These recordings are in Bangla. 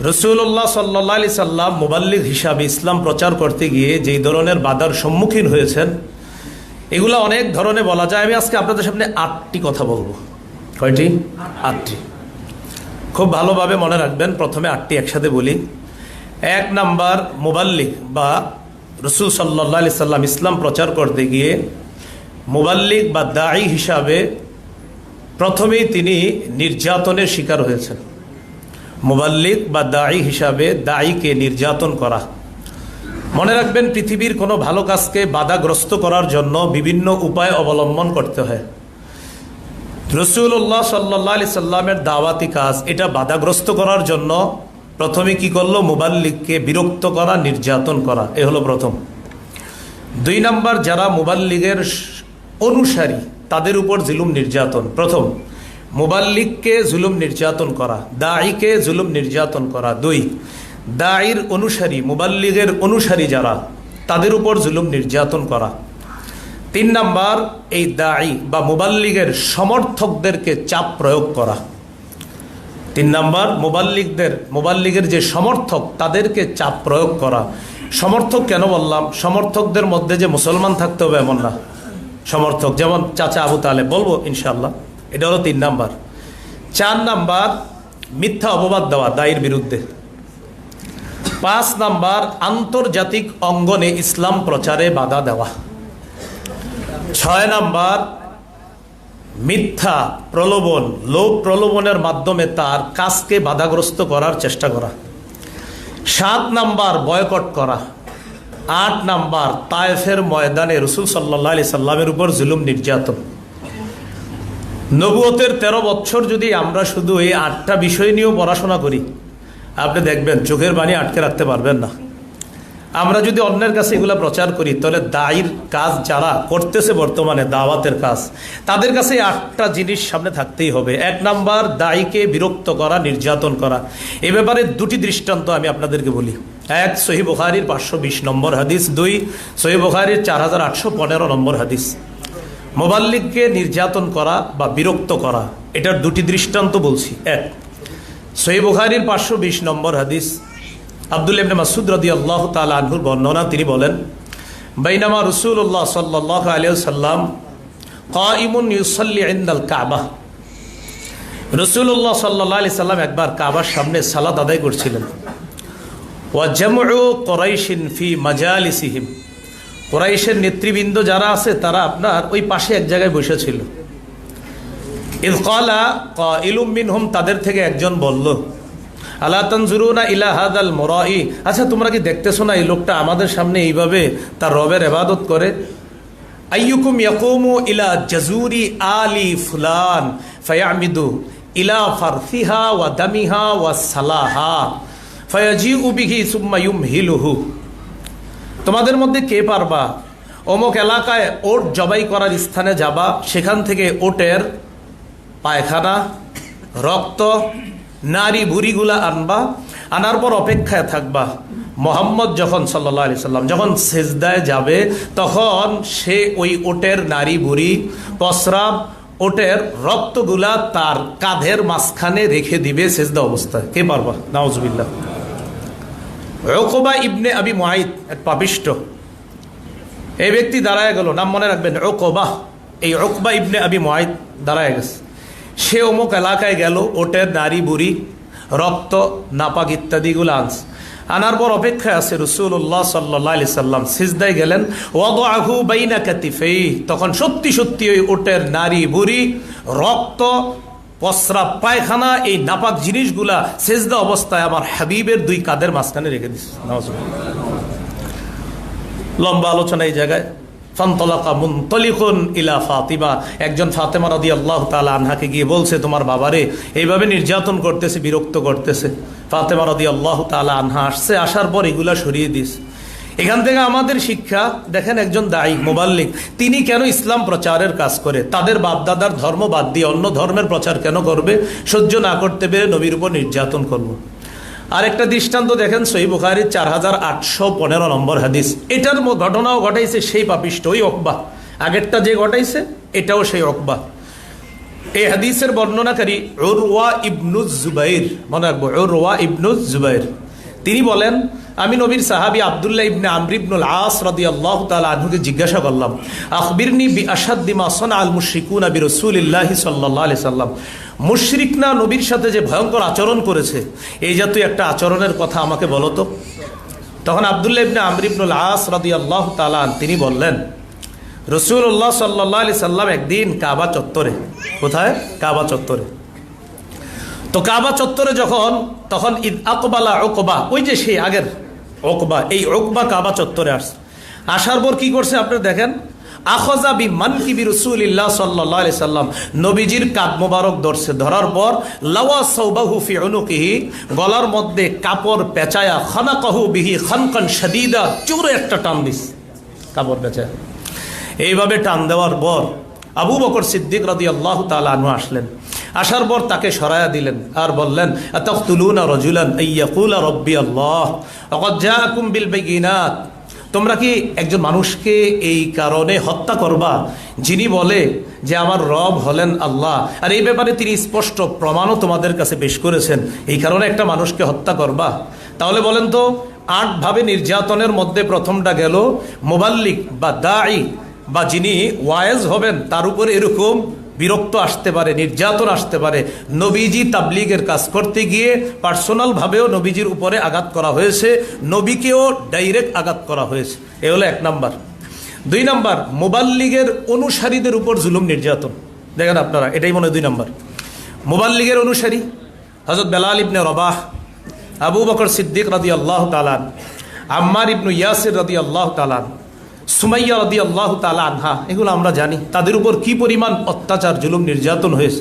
রসুল্লাহ সাল্লা সাল্লাম মোবাল্লিক হিসাবে ইসলাম প্রচার করতে গিয়ে যেই ধরনের বাধার সম্মুখীন হয়েছেন, এগুলো অনেক ধরনের বলা যায়। আমি আজকে আপনাদের সামনে আটটি কথা বলব। কয়টি? আটটি। খুব ভালোভাবে মনে রাখবেন, প্রথমে আটটি একসাথে বলি। এক নাম্বার মোবাল্লিক বা রসুল সাল্লা সাল্লাম ইসলাম প্রচার করতে গিয়ে মোবাল্লিক বা দায়ী হিসাবে প্রথমেই তিনি নির্যাতনের শিকার হয়েছেন। মোবাল্লিক বা দায়ী হিসাবে দায়ীকে নির্যাতন করা। মনে রাখবেন, পৃথিবীর কোনো ভালো কাজকে বাধাগ্রস্ত করার জন্য বিভিন্ন উপায় অবলম্বন করতে হয়। রসুল্লাহ সাল্লাহ আলি সাল্লামের দাওয়াতি কাজ, এটা বাধাগ্রস্ত করার জন্য প্রথমে কি করল? মোবাল্লিককে বিরক্ত করা, নির্যাতন করা। এ হলো প্রথম। দুই নাম্বার, যারা মোবাল্লিগের অনুসারী, তাদের উপর জিলুম, নির্যাতন। প্রথম মোবাল্লিককে জুলুম নির্যাতন করা দায়ীকে জুলুম নির্যাতন করা দুই। দায়ীর অনুসারী, মোবাল্লিগের অনুসারী যারা, তাদের উপর জুলুম নির্যাতন করা। তিন নাম্বার, এই দায়ী বা মোবাল্লিগের সমর্থকদেরকে চাপ প্রয়োগ করা। তিন নাম্বার মোবাল্লিকদের মোবাল্লিগের যে সমর্থক, তাদেরকে চাপ প্রয়োগ করা। সমর্থক কেন বললাম? সমর্থকদের মধ্যে যে মুসলমান থাকতে হবে এমন না। সমর্থক, যেমন চাচা আবু তালে বলব ইনশাল্লাহ এটা হলো তিন নাম্বার। চার নাম্বার, মিথ্যা অপবাদ দেওয়া, দায়ের বিরুদ্ধে। পাঁচ নাম্বার, আন্তর্জাতিক অঙ্গনে ইসলাম প্রচারে বাধা দেওয়া। ছয় নাম্বার, মিথ্যা প্রলোভন, লোভ প্রলোভনের মাধ্যমে তার কাজকে বাধাগ্রস্ত করার চেষ্টা করা। সাত নাম্বার, বয়কট করা। আট নাম্বার, তায়েফের ময়দানে রসুল সাল্লাহ আলি সাল্লামের উপর জুলুম নির্যাতন। নবুয়তের তেরো বছর যদি আমরা শুধু এই আটটা বিষয় নিয়েও পড়াশোনা করি, আপনি দেখবেন চোখের বাণী আটকে রাখতে পারবেন না। আমরা যদি অন্যের কাছে এগুলো প্রচার করি, তাহলে দায়ের কাজ যারা করতেছে বর্তমানে, দাওয়াতের কাজ, তাদের কাছে আটটা জিনিস সামনে থাকতেই হবে। এক নাম্বার, দায়ীকে বিরক্ত করা, নির্যাতন করা। এ ব্যাপারে দুটি দৃষ্টান্ত আমি আপনাদেরকে বলি। এক সহি বুখারির পাঁচশো বিশ নম্বর হাদিস। দুই সহি বুখারির চার হাজার আটশো পনেরো নম্বর হাদিস। মোবাল্লিককে নির্যাতন করা বা বিরক্ত করা, এটার দুটি দৃষ্টান্ত বলছি। এক সহি বুখারির পাঁচশো বিশ নম্বর হাদিস। আব্দুল ইবনে মাসুদ রদি আল্লাহ তাল আনহুর বর্ণনা, তিনি বলেন, বাইনামা রসুল্লাহ সাল্লাহ আলিয়া সাল্লাম কাইমুন ইউসল্লি ইন্দাল কাবা। রসুল্লাহ সাল্লাহ আলি সাল্লাম একবার কাবার সামনে সালাদ আদায় করছিলেন। ওয়াজামু কোরাইশিন ফি মাজালিসিহিম। কোরাইশের নেতৃবৃন্দ যারা আছে, তারা আপনার ওই পাশে এক জায়গায় বসেছিল। ইলকালা ইলুম মিনহুম, তাদের থেকে একজন বলল আল্লাহ তনজুরুনা ইলা হাদাল মোরাই? আচ্ছা তোমরা কি দেখতেছো না এই লোকটা আমাদের সামনে এইভাবে তার রবের এবাদত করে? আইয়ুকুম ইয়াকুমু ইলা জাজুরি আলি ফুলান, ফায়ামিদু ইলা ফারফিহা ওয়া দামিহা ওয়া সালাহা, ফায়াজিউ বিহি সুম্মা ইউমহিলুহু। তোমাদের মধ্যে কে পারবা? অমুক এলাকায় ওট জবাই করার স্থানে যাবা, সেখান থেকে ওটের পায়খানা, রক্ত, নারী বুড়িগুলা আনবা, আনার পর অপেক্ষায় থাকবা। মোহাম্মদ যখন সাল্লা আলি সাল্লাম যখন সেজদায় যাবে, তখন সে ওই ওটের নারী বুড়ি প্রস্রাব, ওটের রক্তগুলা তার কাঁধের মাঝখানে রেখে দিবে সেজদা অবস্থায়। কে পারবা? নওয়াজবিল্লা ওকবা ইবনে আবি মুআইদ এক পাপিষ্ট। এই ব্যক্তি দাঁড়ায় গেল, নাম মনে রাখবেন ওকবা এই ওকবা ইবনে আবি মুআইদ দাঁড়ায় গেছে। সে অমুক এলাকায় গেল ওটের নারী, বুড়ি, রক্ত, নাপাক ইত্যাদিগুলো আনস আনার পর অপেক্ষায় আছে রসুল্লাহ সাল্লাহ আলি সাল্লাম। সিজদায় গেলেন ওয়াদ আহু বাইনা কাতিফেই তখন সত্যি সত্যি ওই ওটের নারী, বুড়ি, রক্ত পসরা পায়খানা, এই নাপাক জিনিসগুলা সেজদা অবস্থায় আমার হাবিবের দুই কাদের মাঝখানে রেখে দিস লম্বা আলোচনা এই জায়গায়। একজন আল্লাহ তালা আনহাকে গিয়ে বলছে, তোমার এইভাবে নির্যাতন করতেছে, বিরক্ত করতেছে। ফাতেমা আল্লাহ তালা আনহা আসছে, আসার পর এগুলা সরিয়ে দিস এখান থেকে আমাদের শিক্ষা, দেখেন একজন দায়ী মোবাল্লিক তিনি কেন ইসলাম প্রচারের কাজ করে? তাদের বাপদাদার ধর্ম বাদ দিয়ে অন্য ধর্মের প্রচার কেন করবে? সহ্য না করতে পেরে নবীর উপর নির্যাতন করব। আরেকটা দৃষ্টান্ত দেখেন, সহি বুখারির চার হাজার আটশো পনেরো নম্বর হাদিস। এটার ঘটনাও ঘটাইছে সেই পাপিষ্ট, ওই অকবা। আগেরটা যে ঘটাইছে, এটাও সেই অকবা। এই হাদিসের বর্ণনাকারী ওরওয়া ইবনুজ জুবাইর, মনে রাখব ওরওয়া ইবনুজ জুবাইর। তিনি বলেন আমি নবীর সাহাবি আবদুল্লাহ ইবনে আমর ইবনুল আস রাদি আল্লাহ তালা আনহুকে জিজ্ঞাসা করলাম, আখবিরনি বি আসাদ্দিমা সনা আল মুশরিকুন আবি রসুলিল্লাহি সাল্লাহ আলি সাল্লাম মুশরিকনা নবীর সাথে যে ভয়ঙ্কর আচরণ করেছে? এই জাতীয় একটা আচরণের কথা আমাকে বলো তো। তখন আবদুল্লাহ ইবনে আমর ইবনুল আস রাদি আল্লাহ তালান তিনি বললেন রসুল্লাহ সাল্লাহ আলি সাল্লাম একদিন কাবা চত্বরে। কোথায়? কাবা চত্বরে। তো কাবা চত্বরে যখন, তখন ঈদ আকবালা ওকবা ওই যে সেই আগের ওকবা, এই ওকবা কাবা চত্বরে আসছে। আসার পর কি করছে আপনি দেখেন? আখজা বি মান কিবি রসুলিল্লাহ সাল্লাহ আলি সাল্লাম নবীজির কাদ মোবারক ধরছে। ধরার পর, লাওয়া সৌবাহু ফি অনুকিহি গলার মধ্যে কাপড় পেঁচায়া খানাকাহু বিহি খানকান সাদিদা জোরে একটা টান দিস কাপড় পেঁচায়। এইভাবে টান দেওয়ার পর আবু বকর সিদ্দিক রাদি আল্লাহ তালু আসলেন। আসার পর তাকে সরায়া দিলেন আর বললেন রজুলান তোমরা কি একজন মানুষকে এই কারণে হত্যা করবা যিনি বলে যে আমার রব হলেন আল্লাহ? আর এই ব্যাপারে তিনি স্পষ্ট প্রমাণও তোমাদের কাছে পেশ করেছেন। এই কারণে একটা মানুষকে হত্যা করবা। তাহলে বলেন তো আটভাবে নির্যাতনের মধ্যে প্রথমটা গেল, মোবাল্লিক বা দায়ী বা যিনি ওয়ায়েজ হবেন, তার উপরে এরকম বিরক্ত আসতে পারে, নির্যাতন আসতে পারে। নবীজি তাবলিগের কাজ করতে গিয়ে পার্সোনালভাবেও নবীজির উপরে আঘাত করা হয়েছে, নবীকেও ডাইরেক্ট আঘাত করা হয়েছে। এ হলো এক নাম্বার। দুই নাম্বার মোবাল্লিগের অনুসারীদের উপর জুলুম, নির্যাতন। দেখেন আপনারা, এটাই মনে দুই নাম্বার। মোবাল্লিগের অনুসারী হজরত বেলাল ইবনে রবাহ, আবু বকর সিদ্দিক রাদি আল্লাহ তালান আম্মার ইবনু ইয়াসির রাদি আল্লাহ তালান সুমাইয়া রদি আল্লাহ তালা আনহা, এগুলো আমরা জানি। তাদের উপর কি পরিমাণ অত্যাচার, জুলুম, নির্যাতন হয়েছে?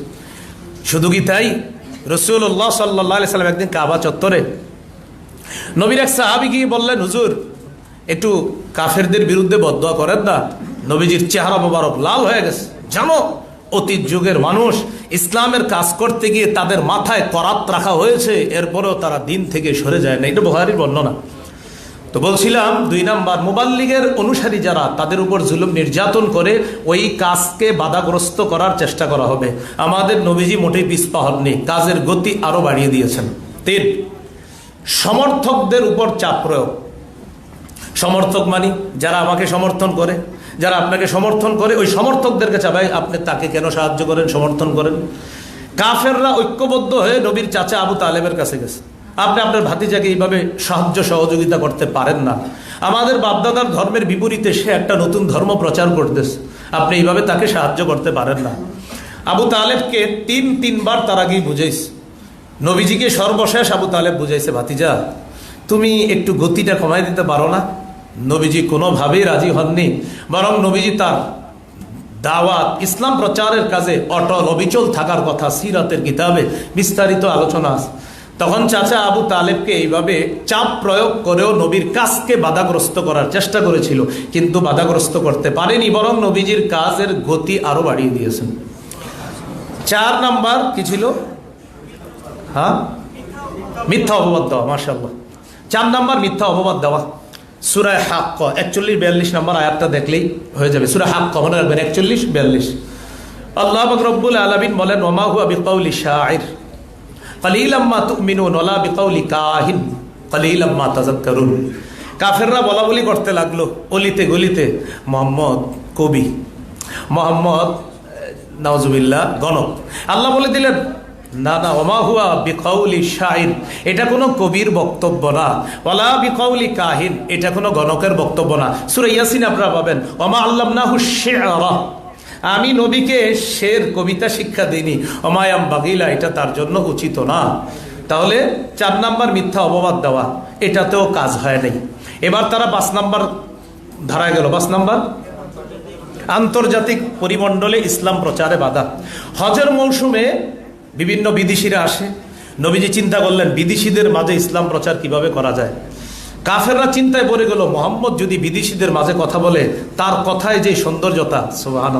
শুধু কি তাই? রসুল্লাহ সাল্লাহ সাল্লাম একদিন কাবা চত্বরে নবীর এক সাহাবি গিয়ে বললেন, হুজুর, একটু কাফেরদের বিরুদ্ধে বদয়া করেন না। নবীজির চেহারা মোবারক লাল হয়ে গেছে। জানো, অতীত যুগের মানুষ ইসলামের কাজ করতে গিয়ে তাদের মাথায় করাত রাখা হয়েছে। এরপরেও তারা দিন থেকে সরে যায় না। এটা বহারির বর্ণনা। তো বলছিলাম, দুই নাম্বার মোবাল্লিগের অনুসারী যারা, তাদের উপর জুলুম নির্যাতন করে ওই কাজকে বাধাগ্রস্ত করার চেষ্টা করা হবে। আমাদের নবীজি মোটেই পিছপা হননি, কাজের গতি আরও বাড়িয়ে দিয়েছেন। তিন, সমর্থকদের উপর চাপ প্রয়োগ। সমর্থক মানি যারা আমাকে সমর্থন করে, যারা আপনাকে সমর্থন করে, ওই সমর্থকদেরকে চাবাই আপনি তাকে কেন সাহায্য করেন, সমর্থন করেন? কাফেররা ঐক্যবদ্ধ হয়ে নবীর চাচা আবু তালেবের কাছে গেছে। আপনি আপনার ভাতিজাকে এইভাবে সাহায্য সহযোগিতা করতে পারেন না। আমাদের বাপদাদার ধর্মের বিপরীতে সে একটা নতুন ধর্ম প্রচার করতেছে। আপনি এইভাবে তাকে সাহায্য করতে পারেন না। আবু তালেবকে তিন তিনবার তার আগেই বুঝাইছে। নবীজিকে সর্বশেষ আবু তালেব বুঝাইছে, ভাতিজা, তুমি একটু গতিটা কমাই দিতে পারো না। নবীজি কোনোভাবেই রাজি হননি। বরং নবীজি তার দাওয়াত ইসলাম প্রচারের কাজে অটল অবিচল থাকার কথা সিরাতের কিতাবে বিস্তারিত আলোচনা আছে। তখন চাচা আবু তালেবকে এইভাবে চাপ প্রয়োগ করেও নবীর কাজকে বাধাগ্রস্ত করার চেষ্টা করেছিল, কিন্তু বাধাগ্রস্ত করতে পারেনি, বরং নবীজির কাজের গতি আরও বাড়িয়ে দিয়েছেন। চার নাম্বার কি ছিল? হ্যাঁ? মিথ্যা অপবাদ দেওয়া মার্শাল্লাহ চার নাম্বার মিথ্যা অপবাদ দেওয়া। সুরায় হাক্ক, একচল্লিশ, বিয়াল্লিশ নাম্বার আয়াতটা দেখলেই হয়ে যাবে। সুরায় হাক্ক, মনে রাখবেন, একচল্লিশ, বিয়াল্লিশ। আল্লাহ রব্বুল আলমিন বলেন ওমা হুয়া বিকাউলি শাহির কলিলাম্মা তুমিনুন, ওলা বিকাউলি কাহিন কলিলাম্মা তাজাক্কারুন। কাফেররা বলা বলি করতে লাগল, অলিতে গলিতে, মোহাম্মদ কবি, মোহাম্মদ নওয়াজুবিল্লাহ গণক। আল্লাহ বলে দিলেন, না না, ওমা হুয়া বিকাউলি শাহিন এটা কোনো কবির বক্তব্য না। ওলা বিকাউলি কাহিন, এটা কোনো গণকের বক্তব্য না। সুরে ইয়াসিন আপনারা পাবেন, ওমা আল্লাহ নাহু শেয়ারা আমি নবীকে শের কবিতা শিক্ষা দিইনি। অমায়াম বাগিলা, এটা তার জন্য উচিত না। তাহলে চার নাম্বার মিথ্যা অপবাদ দেওয়া, এটাতেও কাজ হয় নাই। এবার তারা পাঁচ নাম্বার ধারায় গেল। পাঁচ নাম্বার? আন্তর্জাতিক পরিমণ্ডলে ইসলাম প্রচারে বাধা। হজের মৌসুমে বিভিন্ন বিদেশিরা আসে। নবীজি চিন্তা করলেন, বিদেশিদের মাঝে ইসলাম প্রচার কীভাবে করা যায়? কাফেররা চিন্তায় পড়ে গেল, মোহাম্মদ যদি বিদেশিদের মাঝে কথা বলে, তার কথায় যে সৌন্দর্যতা সোহান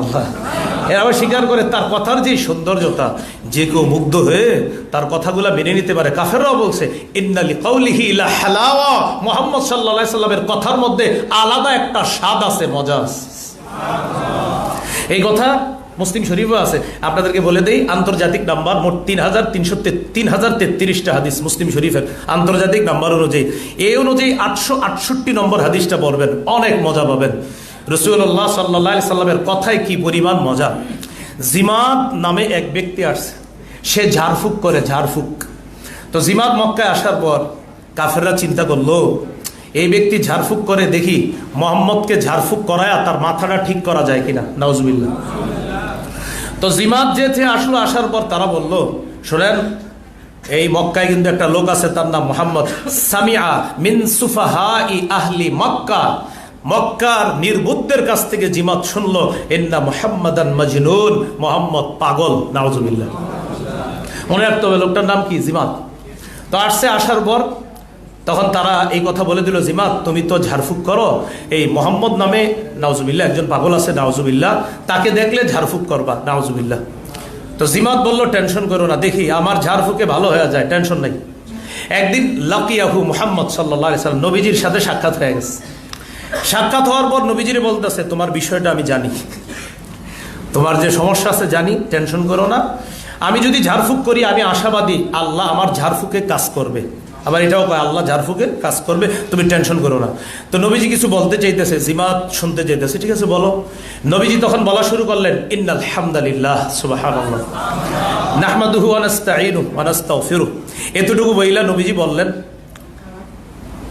এরা স্বীকার করে, তার কথার যে সৌন্দর্যতা, যে কেউ মুগ্ধ হয়ে তার কথাগুলা মেনে নিতে পারে। কাফেররাও বলছে ইন্নালি কৌলিহি মোহাম্মদ সাল্লা সাল্লামের কথার মধ্যে আলাদা একটা স্বাদ আছে, মজা আছে। এই কথা মুসলিম শরীফও আছে। আপনাদেরকে বলে দেই, আন্তর্জাতিক নাম্বার মোট তিন হাজার তিনশো তিন হাজার তেত্রিশটা হাদিস মুসলিম শরীফের আন্তর্জাতিক নাম্বার অনুযায়ী। এই অনুযায়ী আটশো আটষট্টি নম্বর হাদিসটা পড়বেন, অনেক মজা পাবেন। রসুল্লাহ সাল্লাহ সাল্লামের কথায় কি পরিমাণ মজা? জিমাত নামে এক ব্যক্তি আসছে, সে ঝাড়ফুঁক করে, ঝাড়ফুঁক। তো জিমাত মক্কায় আসার পর কাফেররা চিন্তা করল, এই ব্যক্তি ঝাড়ফুঁক করে দেখি মোহাম্মদকে ঝাড়ফুঁক করায় তার মাথাটা ঠিক করা যায় কিনা? নাউজবিল্লা তো জিমাত যেতে আসলো, আসার পর তারা বলল, শোনেন, এই মক্কায় কিন্তু একটা লোক আছে, তার নাম মোহাম্মদ সামিয়া মিন সুফাহা ই আহলি মক্কা। মক্কার নির্বুদ্ধের কাছ থেকে জিমাত শুনলো এন্না মোহাম্মদান মজনুন। মোহাম্মদ পাগল, নাউজুবিল্লাহ। মনে রাখতে হবে, লোকটার নাম কি? জিমাত। তো আসছে, আসার পর তখন তারা এই কথা বলে দিল জিমাত তুমি তো ঝাড়ফুঁক করো। এই মোহাম্মদ নামে নাওজুবিল্লা একজন পাগল আছে নাওজুবিল্লা তাকে দেখলে ঝাড়ফুঁক করবা নাওজুবিল্লা তো জিমাত বলল, টেনশন করো না, দেখি, আমার ঝাড়ফুঁকে ভালো হয়ে যায়, টেনশন নাই। একদিন লাকিয়াহু মোহাম্মদ সাল্লাহ সাল্লাম নবীজির সাথে সাক্ষাৎ হয়ে গেছে। সাক্ষাৎ হওয়ার পর নবীজিরে বলতেছে, তোমার বিষয়টা আমি জানি। তোমার যে সমস্যা আছে জানি, টেনশন করো না। আমি যদি ঝাড়ফুঁক করি, আমি আশাবাদী, আল্লাহ আমার ঝাড়ফুঁকে কাজ করবে। আবার এটাও কয়, আল্লাহ ঝাড়ফুঁকে কাজ করবে, তুমি টেনশন করো না। তো নবীজি কিছু বলতে চাইতেছে, জিমাত শুনতে চাইতেছে, ঠিক আছে, বলো। নবীজি তখন বলা শুরু করলেন, ইন্নাল হামদালিল্লাহ, সুবহানাল্লাহ, নাহমাদুহু নাস্তাঈনু ওয়া এতটুকু বইলা নবীজি বললেন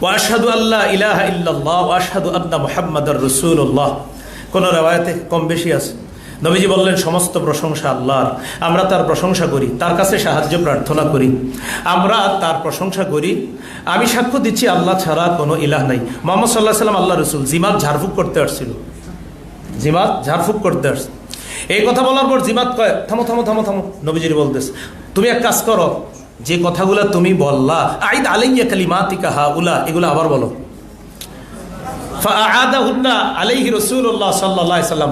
ওয়াশহাদু আল্লাহ ইলাহা ইল্লাল্লাহ ওয়াশহাদু আন্না মুহাম্মাদার রাসূলুল্লাহ। কোন রেওয়ায়াতে কম বেশি আছে? নবীজি বললেন, সমস্ত প্রশংসা আল্লাহর। আমরা তার প্রশংসা করি, তার কাছে সাহায্য প্রার্থনা করি। আমরা তার প্রশংসা করি। আমি সাক্ষ্য দিচ্ছি, আল্লাহ ছাড়া কোনো ইলাহ নাই। মোহাম্মদ সাল্লাহ সাল্লাম আল্লাহ রসুল। জিমাত ঝাড়ফুঁক করতে আসছিল। জিমাত ঝাড়ফুঁক করতে আসছে। এই কথা বলার পর জিমাত কয়, থামো থামো থামো থামো। নবীজির বলতেছে, তুমি এক কাজ করো, যে কথাগুলো তুমি বললা, আইদ আলাইয়া কালিমাতিকা হা উলা এগুলো আবার বলো। সাল্লাম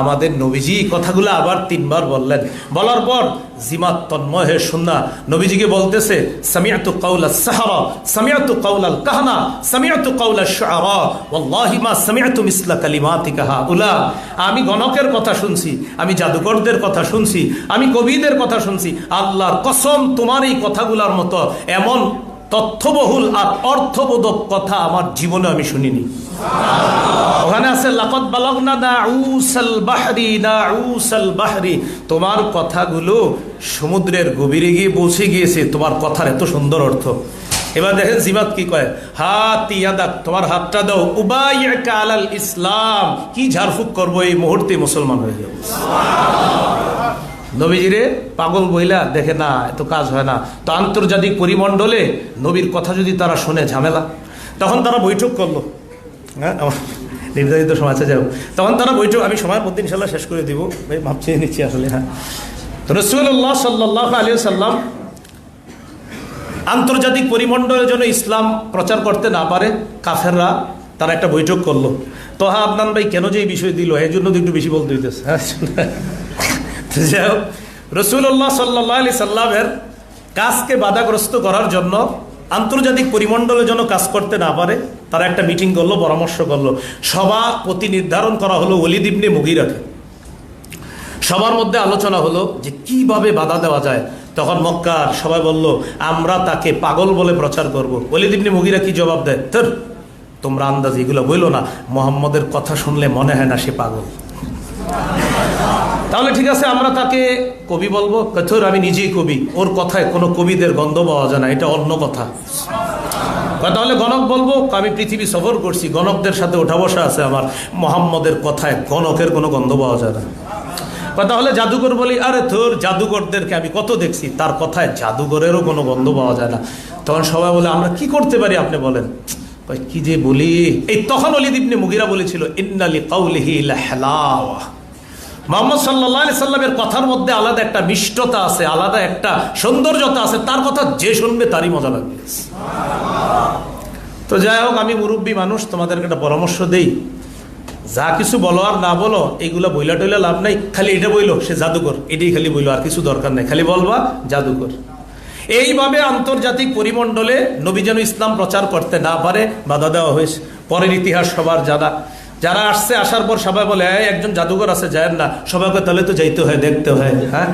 আমাদের নবীজি কথাগুলো আবার তিনবার বললেন। বলার পর জিমাত তন্ময় হয়ে শুননা। নবীজিকে বলতেছে সামিয়াতু কাউলা সাহারা সামিয়াতু কাউলাল কাহনা সামিয়াতু কাউলা শাআরা ওয়াল্লাহি মা সামিয়াতু মিসলা কালিমাতিকা হাউলা। আমি গণকের কথা শুনছি, আমি জাদুকরদের কথা শুনছি, আমি কবিদের কথা শুনছি। আল্লাহর কসম তোমার এই কথাগুলোর মতো এমন তথ্যবহুল আর অর্থবোধক কথা আমার জীবনে আমি শুনিনি। ওখানে আছে লাকত বালক না উসাল বাহরি না উসাল বাহরি। তোমার কথাগুলো সমুদ্রের গভীরে গিয়ে পৌঁছে গিয়েছে, তোমার কথার এত সুন্দর অর্থ। এবার দেখেন জিমাত কি কয়, হাত ইয়াদাক, তোমার হাতটা দাও উবাই আলাল ইসলাম। কি ঝাড়ফুক করব এই মুহূর্তে মুসলমান হয়ে যাব। নবীজিরে, পাগল বইলা দেখে না, এত কাজ হয় না। তো আন্তর্জাতিক পরিমণ্ডলে নবীর কথা যদি তারা শোনে, ঝামেলা। তখন তারা বৈঠক করল। হ্যাঁ নির্ধারিত সময় আছে যাও তখন তারা বৈঠক, আমি সময়ের মধ্যে ইনশাল্লাহ শেষ করে দিব। চেয়ে নিচ্ছি আসলে হ্যাঁ। তো রসুল্লাহ সাল্লাহ আলী সাল্লাম আন্তর্জাতিক পরিমণ্ডলের জন্য ইসলাম প্রচার করতে না পারে, কাফেররা তারা একটা বৈঠক করল। তো হ্যাঁ আপনার ভাই কেন যে এই বিষয় দিল? এই জন্য তো একটু বেশি বলতে হইতেছে। হ্যাঁ রসুল্লাহ সাল্লাহ আলি সাল্লামের কাজকে বাধাগ্রস্ত করার জন্য আন্তর্জাতিক পরিমণ্ডলের জন্য কাজ করতে না পারে, তারা একটা মিটিং করল, পরামর্শ করল। সভাপতি নির্ধারণ করা হলো অলিদিবনে মুগিরাকে। সবার মধ্যে আলোচনা হলো যে কীভাবে বাধা দেওয়া যায়। তখন মক্কার সবাই বলল, আমরা তাকে পাগল বলে প্রচার করব। অলিদিবনে মুগিরা কি জবাব দেয়? তোর তোমরা আন্দাজ এগুলো বইলো না। মোহাম্মদের কথা শুনলে মনে হয় না সে পাগল। তাহলে ঠিক আছে, আমরা তাকে কবি বলব কথর আমি নিজেই কবি। ওর কথায় কোনো কবিদের গন্ধ পাওয়া যায় না, এটা অন্য কথা। তাহলে গণক বলব, আমি পৃথিবী সফর করছি, গণকদের সাথে ওঠা বসা আছে আমার, মোহাম্মদের কথায় গণকের কোনো গন্ধ পাওয়া যায় না। তাহলে জাদুকর বলি, আরে তোর জাদুকরদেরকে আমি কত দেখছি, তার কথায় জাদুকরেরও কোনো গন্ধ পাওয়া যায় না। তখন সবাই বলে, আমরা কি করতে পারি? আপনি বলেন কি যে বলি? এই তখন অলিদিবনে মুগিরা বলেছিল, ইন্নালি কাউলিহি হেলাওয়া। মোহাম্মদ সাল্লাহ সাল্লামের কথার মধ্যে আলাদা একটা মিষ্টতা আছে, আলাদা একটা সৌন্দর্যতা আছে, তার কথা যে শুনবে তারই মজা লাগবে। তো যাই হোক, আমি মুরব্বী মানুষ, তোমাদেরকে একটা পরামর্শ দেই। যা কিছু বলো আর না বলো এইগুলো বইলা টইলা লাভ নাই, খালি এটা বইলো, সে জাদুকর, এটাই খালি বইলো, আর কিছু দরকার নাই, খালি বলবা জাদুকর। এইভাবে আন্তর্জাতিক পরিমণ্ডলে নবী যেন ইসলাম প্রচার করতে না পারে, বাধা দেওয়া হয়েছে। পরের ইতিহাস সবার জানা। যারা আসছে আসার পর সবাই বলে "এই, একজন জাদুঘর আছে যায় না। সবাইকে তাহলে তো যাইতে হয় দেখতে হয়। হ্যাঁ?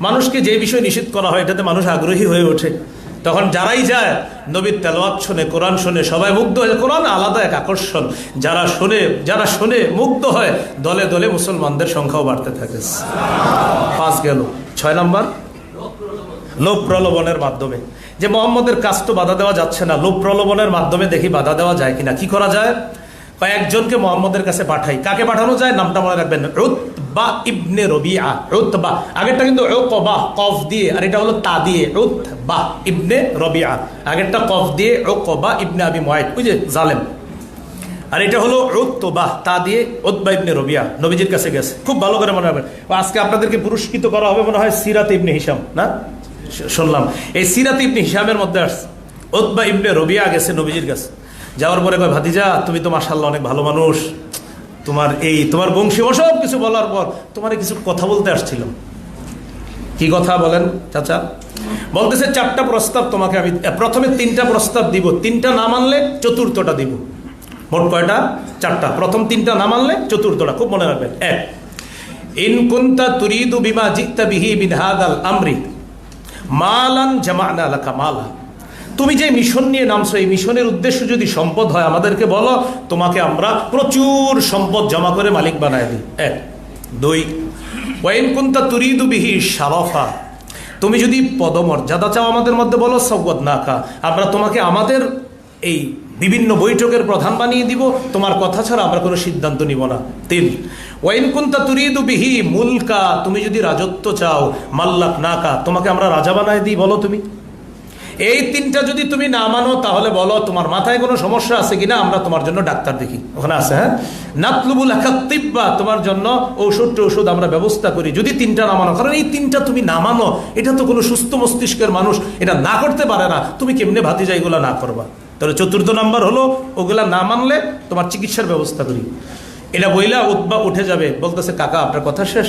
মানুষকে যে বিষয় নিষেধ করা হয় এটাতে মানুষ আগ্রহী হয়ে ওঠে। তখন যারাই যায় নবীর তেলাওয়াত শোনে কোরআন শোনে সবাই মুগ্ধ হয়ে। কোরআন আলাদা এক আকর্ষণ। যারা শোনে যারা শোনে মুগ্ধ হয় দলে দলে মুসলমানদের সংখ্যাও বাড়তে থাকে। পাঁচ গেল। ছয় নম্বর। লোভ প্রলোভনের মাধ্যমে। যে মোহাম্মদের কাজ তো বাধা দেওয়া যাচ্ছে না। লোভ প্রলোভনের মাধ্যমে দেখি বাধা দেওয়া যায় কিনা। কি করা যায়? কয়েকজনকে মোহাম্মদের কাছে পাঠাই। কাকে পাঠানো যায়? নামটা মনে রাখবেন। বা ইবনে রবি রবিআ। বা আগেরটা কিন্তু কফ দিয়ে। আর এটা হলো তা দিয়ে। বা ইবনে রবিআ। আগেরটা কফ দিয়ে ও কবা ইবনে আবি ময়েদ ওই জালেম। আর এটা হলো বা তা দিয়ে ওতবা ইবনে রবিয়া নবীজির কাছে গেছে। খুব ভালো করে মনে হবে আজকে আপনাদেরকে পুরস্কৃত করা হবে মনে হয় সিরাত ইবনে হিসাম না? শুনলাম। এই সিরাত ইবনে হিসামের মধ্যে আসছে। ওতবা ইবনে রবিয়া গেছে, নবীজির কাছে। যাওয়ার পরে কয়, ভাতিজা, তুমি তো মাসাল্লাহ অনেক ভালো মানুষ। তোমার এই, তোমার বংশী সব কিছু বলার পর তোমার কিছু কথা বলতে আসছিলাম কি কথা বলেন, চাচা? বলতেছে, চারটা প্রস্তাব তোমাকে আমি, প্রথমে তিনটা প্রস্তাব দিব। তিনটা না মানলে চতুর্থটা দিব। মোট কয়টা? চারটা। প্রথম তিনটা না মানলে চতুর্থটা। খুব মনে রাখবেন। এক ইনকুন্তা তুরিদু বিমা জিত্তা বিহি বিন হাদাল আমরি। মালান জামানা লাকা মালা। তুমি যে মিশন নিয়ে নামছো, এই মিশনের উদ্দেশ্য যদি সম্পদ হয়, আমাদেরকে বলো, তোমাকে আমরা প্রচুর সম্পদ জমা করে মালিক বানায় দিই। এক। দুই ওয়াইন কুন্তা তুরিদু শারফা। তুমি যদি পদমর্যাদা চাও আমাদের মধ্যে, বলো সৌগত না খা আমরা তোমাকে আমাদের এই বিভিন্ন বৈঠকের প্রধান বানিয়ে দিব, তোমার কথা ছাড়া আমরা কোনো সিদ্ধান্ত নিব না। তিন ওয়াইন কুন্তা তুরিদু বিহি মুলকা, তুমি যদি রাজত্ব চাও, মাল্লাক নাকা, তোমাকে আমরা রাজা বানায় দিই, বলো তুমি। এই তিনটা যদি তুমি না মানো, তাহলে বলো, তোমার মাথায় কোনো সমস্যা আছে কিনা, আমরা তোমার জন্য ডাক্তার দেখি। ওখানে আছে হ্যাঁ? নাতলুবুল তিব্বা, তোমার জন্য ঔষধ টৌষধ আমরা ব্যবস্থা করি, যদি তিনটা না মানো। কারণ এই তিনটা তুমি না মানো, এটা তো কোনো সুস্থ মস্তিষ্কের মানুষ, এটা না করতে পারে না। তুমি কেমনে ভাতিজা এগুলো না করবা? তাহলে চতুর্থ নাম্বার হলো, ওগুলা না মানলে তোমার চিকিৎসার ব্যবস্থা করি। এটা বইলা উদ্বা উঠে যাবে। বলতেছে, কাকা, আপনার কথা শেষ।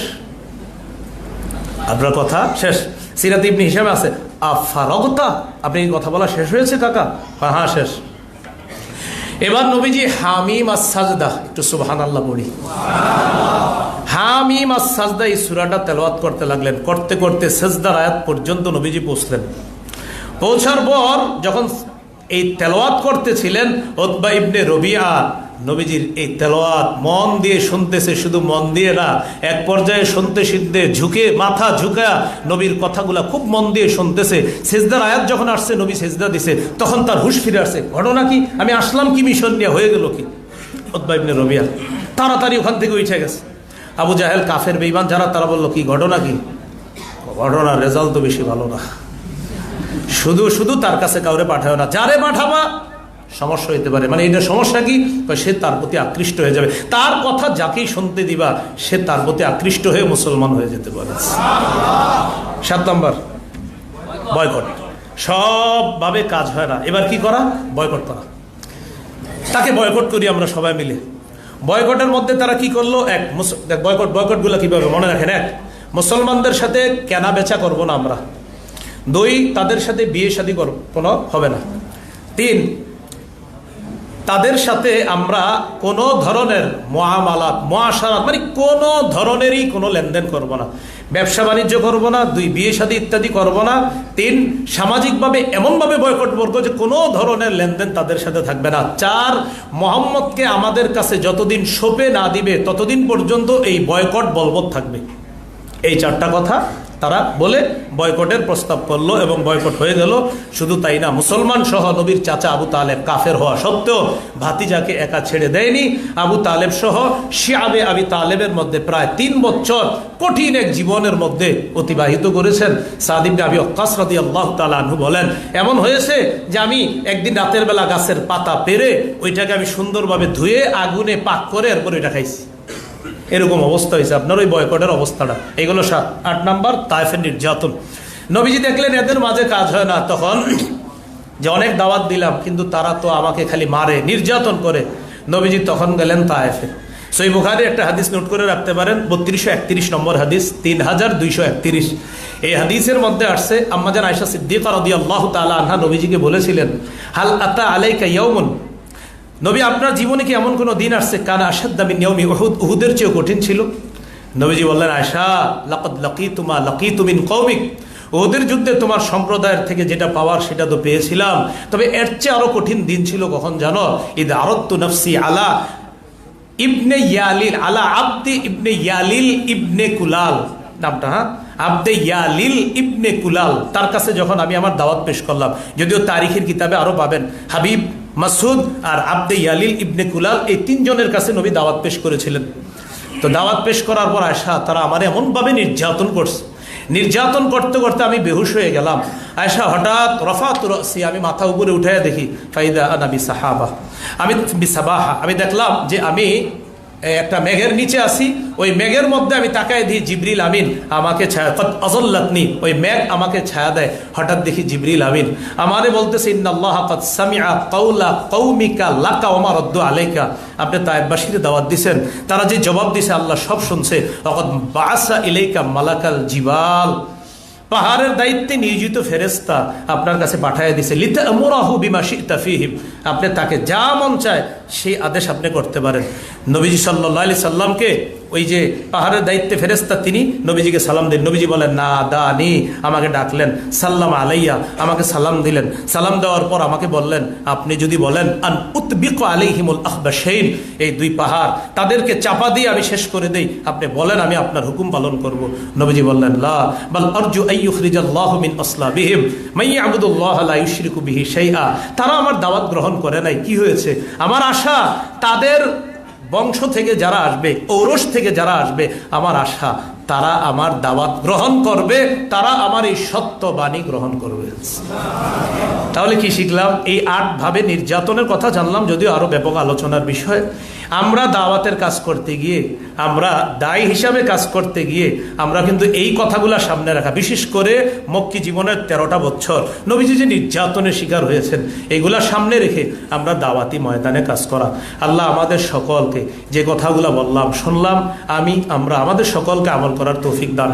আপনার কথা শেষ। সিরাত ইবনি হিসাবে আছে আফারগতা আপনি কথা বলা শেষ হয়েছে, কাকা? হ্যাঁ হ্যাঁ শেষ। এবার নবীজি, হামিম আর সাজদা একটু সুবহান আল্লাহ পড়ি। হামিম আর সাজদা এই সুরাটা তেলাওয়াত করতে লাগলেন। করতে করতে সেজদার আয়াত পর্যন্ত নবীজি পৌঁছলেন। পৌঁছার পর যখন এই তেলাওয়াত করতেছিলেন ওতবা ইবনে রবিয়া নবীজির এই তেলাওয়াত মন দিয়ে শুনতেছে, শুধু মন দিয়ে না, এক পর্যায়ে শুনতে সিদ্ধে ঝুঁকে, মাথা ঝুঁকা নবীর কথাগুলা খুব মন দিয়ে শুনতেছে। সেজদার আয়াত যখন আসছে, নবী সেজদা দিছে, তখন তার হুশ ফিরে আসছে ঘটনা কি? আমি আসলাম কি মিশন নিয়ে? হয়ে গেল কি? ইবনে রবিয়া তাড়াতাড়ি ওখান থেকে উঠে গেছে। আবু জাহেল কাফের বেইমান যারা, তারা বলল, কি ঘটনা কি? ঘটনার রেজাল্ট তো বেশি ভালো না। শুধু শুধু তার কাছে কাউরে পাঠায় না। যারে পাঠাবা সমস্যা হইতে পারে। মানে এটা সমস্যা কি? সে তার প্রতি আকৃষ্ট হয়ে যাবে। তার কথা যাকেই শুনতে দিবা, সে তার প্রতি আকৃষ্ট হয়ে মুসলমান হয়ে যেতে পারে। সাত নম্বর, বয়কট। সবভাবে কাজ হয় না। এবার কি করা? বয়কট করা। তাকে বয়কট করি আমরা সবাই মিলে। বয়কটের মধ্যে তারা কি করল? এক বয়কট, বয়কটগুলো কীভাবে মনে রাখেন? এক, মুসলমানদের সাথে কেনা বেচা করব না আমরা। দুই, তাদের সাথে বিয়ে শাদী করব কোনো হবে না। তিন তাদের সাথে আমরা কোনো ধরনের মহামালাত, মহাসারাত মানে কোনো ধরনেরই কোনো লেনদেন করব না। ব্যবসা বাণিজ্য করব না, দুই বিয়ে শাদী ইত্যাদি করব না, তিন সামাজিকভাবে এমনভাবে বয়কট করব যে কোনো ধরনের লেনদেন তাদের সাথে থাকবে না। চার, মোহাম্মদকে আমাদের কাছে যতদিন সোপে না দিবে, ততদিন পর্যন্ত এই বয়কট বলবৎ থাকবে। এই চারটা কথা তারা বলে বয়কটের প্রস্তাব করল এবং বয়কট হয়ে গেল। শুধু তাই না, মুসলমান সহ নবীর চাচা আবু তালেব কাফের হওয়া সত্ত্বেও ভাতিজাকে একা ছেড়ে দেয়নি। আবু তালেব সহ শিয়াবে আবি তালেবের মধ্যে প্রায় তিন বছর কঠিন এক জীবনের মধ্যে অতিবাহিত করেছেন। সাদিবনে আবি অক্কাস রাদি আল্লাহ তালু বলেন, এমন হয়েছে যে আমি একদিন রাতের বেলা গাছের পাতা পেরে ওইটাকে আমি সুন্দরভাবে ধুয়ে আগুনে পাক করে এরপর ওইটা খাইছি। এরকম অবস্থা হয়েছে। আপনার ওই বয়কটের অবস্থাটা। এগুলো সাত আট নাম্বার, তাইফের নির্যাতন। নবীজি দেখলেন এদের মাঝে কাজ হয় না। তখন যে অনেক দাওয়াত দিলাম, কিন্তু তারা তো আমাকে খালি মারে, নির্যাতন করে। নবীজি তখন গেলেন তায়েফে সই বুখারি একটা হাদিস নোট করে রাখতে পারেন। বত্রিশশো একত্রিশ নম্বর হাদিস, তিন হাজার দুইশো একত্রিশ। এই হাদিসের মধ্যে আসছে আম্মাজান আয়সা সিদ্দিকা রদি আল্লাহ তালা আনহা নবীজিকে বলেছিলেন, হাল আতা আলাইকা ইয়ৌমন নবী, আপনার জীবনে কি এমন কোনো দিন আসছে? কানা আসাদ্দামি নিয়মি উহুদ, উহুদের চেয়েও কঠিন ছিল। নবীজি বললেন আশা লাকদ লাকি তুমা লাকি তুমিন কৌমিক ওদের যুদ্ধে তোমার সম্প্রদায়ের থেকে যেটা পাওয়ার সেটা তো পেয়েছিলাম। তবে এর চেয়ে আরও কঠিন দিন ছিল কখন জানো? ঈদ আরত্তু নফসি আলা ইবনে ইয়ালিল, আলা আব্দি ইবনে ইয়ালিল ইবনে কুলাল। নামটা হ্যাঁ? আব্দে ইয়ালিল ইবনে কুলাল। তার কাছে যখন আমি আমার দাওয়াত পেশ করলাম, যদিও তারিখের কিতাবে আরও পাবেন। হাবিব মাসুদ আর আব্দে ইয়ালিল ইবনে কুলাল এই তিনজনের কাছে নবী দাওয়াত পেশ করেছিলেন। তো দাওয়াত পেশ করার পর আয়সা তারা আমার এমনভাবে নির্যাতন করছে। নির্যাতন করতে করতে আমি বেহুশ হয়ে গেলাম। আয়সা হঠাৎ রফাত রসি, আমি মাথা উপরে উঠে দেখি, ফাইদা আনা বিসাহাবা আমি বিসাবাহা আমি দেখলাম যে আমি একটা মেঘের নিচে আসি, ওই মেঘের মধ্যে আমি তাকায় দিই জিবরিল আমিন আমাকে ছায়া, কত অজল্লাতনি, ওই মেঘ আমাকে ছায়া দেয়। হঠাৎ দেখি জিবরিল আমিন। আমারে বলতেছে, ইন্নাল্লাহ কদ সামিআ কওলা কৌমিকা লাকা ওমা রদ্দু আলাইকা। আপনি তায়েববাসীর দাওয়াত দিছেন। তারা যে জবাব দিছে, আল্লাহ সব শুনছে। অকদ বাসা ইলাইকা মালাকাল জিবাল। পাহাড়ের দায়িত্বে নিয়োজিত ফেরেস্তা আপনার কাছে পাঠাইয়া দিছে লিতা মোরাহু বিমা শিতা আপনি তাকে যা মন চায় সেই আদেশ আপনি করতে পারেন। নবীজি সাল্লাহ আলি সাল্লামকে ওই যে পাহাড়ের দায়িত্বে ফেরেস্তা তিনি নবীজিকে সালাম দিন। নবীজি বলেন, না দা নি আমাকে ডাকলেন, সাল্লাম আলাইয়া, আমাকে সালাম দিলেন। সালাম দেওয়ার পর আমাকে বললেন, আপনি যদি বলেন, আন উৎবিক আলাইহিমুল আখবাসেইন এই দুই পাহাড় তাদেরকে চাপা দিয়ে আমি শেষ করে দেই। আপনি বলেন, আমি আপনার হুকুম পালন করব। নবীজি বললেন, লা, বাল আরজু আইয়ুখরিজাল্লাহু তারা আমার দাওয়াত গ্রহণ করে নাই। কি হয়েছে? আমার আশা তাদের বংশ থেকে যারা আসবে, ঔরস থেকে যারা আসবে, আমার আশা তারা আমার দাওয়াত গ্রহণ করবে, তারা আমার এই সত্য বাণী গ্রহণ করবে। তাহলে কি শিখলাম? এই আট ভাবে নির্যাতনের কথা জানলাম, যদিও আরও ব্যাপক আলোচনার বিষয়। আমরা দাওয়াতের কাজ করতে গিয়ে, আমরা দায়ী হিসাবে কাজ করতে গিয়ে, আমরা কিন্তু এই কথাগুলো সামনে রাখা, বিশেষ করে মক্কি জীবনের তেরোটা বছর। নবীজি যে নির্যাতনের শিকার হয়েছেন এইগুলা সামনে রেখে আমরা দাওয়াতি ময়দানে কাজ করা। আল্লাহ আমাদের সকলকে যে কথাগুলো বললাম, শুনলাম, আমি, আমরা আমাদের সকলকে আমল করার তৌফিক দান।